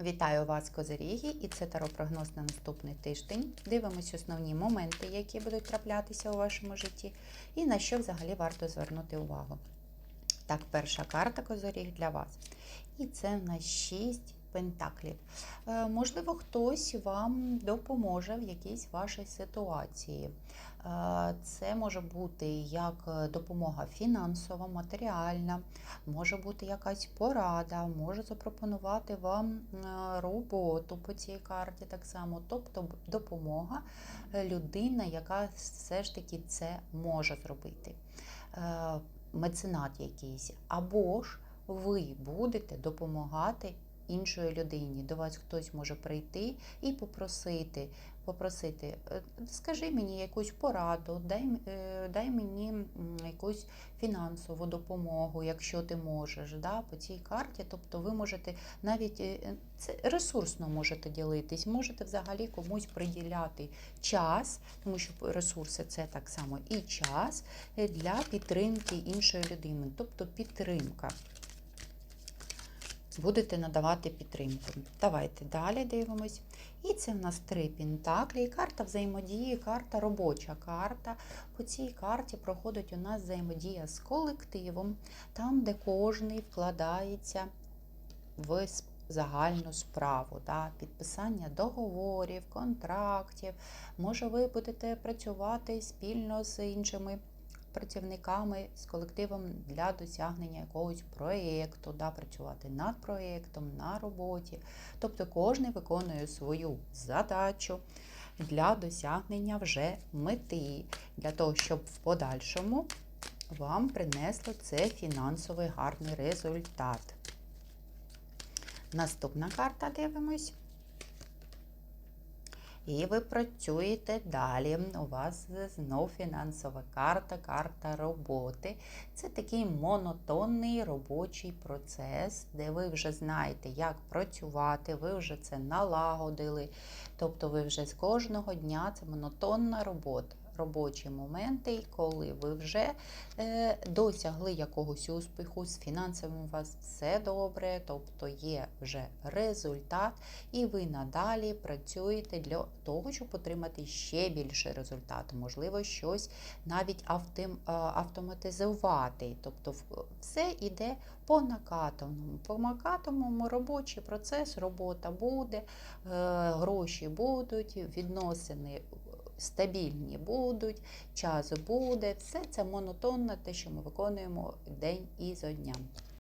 Вітаю вас, козиріги, і це таропрогноз на наступний тиждень. Дивимось основні моменти, які будуть траплятися у вашому житті, і на що взагалі варто звернути увагу. Так, перша карта козиріг для вас. І це в нас 6 пентаклів. Е, можливо, хтось вам допоможе в якійсь вашій ситуації. Е, Це може бути як допомога фінансова, матеріальна, може бути якась порада, може запропонувати вам е, роботу по цій карті так само, тобто допомога е, людина, яка все ж таки це може зробити. Е, Меценат якийсь, або ж ви будете допомагати іншої людині. До вас хтось може прийти і попросити, попросити, «Е, скажи мені якусь пораду, дай, е, дай мені якусь фінансову допомогу, якщо ти можеш, да, по цій карті. Тобто ви можете навіть е, це ресурсно можете ділитись, можете взагалі комусь приділяти час, тому що ресурси це так само і час для підтримки іншої людини, тобто підтримка. Будете надавати підтримку. Давайте далі дивимось. І це в нас три пентаклі, і карта взаємодії, карта робоча карта. По цій карті проходить у нас взаємодія з колективом, там, де кожний вкладається в загальну справу, да, підписання договорів, контрактів. Може, ви будете працювати спільно з іншими працівниками, з колективом для досягнення якогось проєкту, да, працювати над проєктом, на роботі. Тобто кожен виконує свою задачу для досягнення вже мети, для того, щоб в подальшому вам принесло це фінансовий гарний результат. Наступна карта дивимось. І ви працюєте далі. У вас знов фінансова карта, карта роботи. Це такий монотонний робочий процес, де ви вже знаєте, як працювати, ви вже це налагодили. Тобто ви вже з кожного дня це монотонна робота. Робочі моменти, коли ви вже е, досягли якогось успіху, з фінансовим у вас все добре, тобто є вже результат, і ви надалі працюєте для того, щоб отримати ще більше результату. Можливо, щось навіть а, автоматизувати. Тобто все йде по накатаному. По накатаному робочий процес, робота буде, е, гроші будуть, відносини стабільні будуть, час буде. Все це монотонно, те, що ми виконуємо день ізо дня.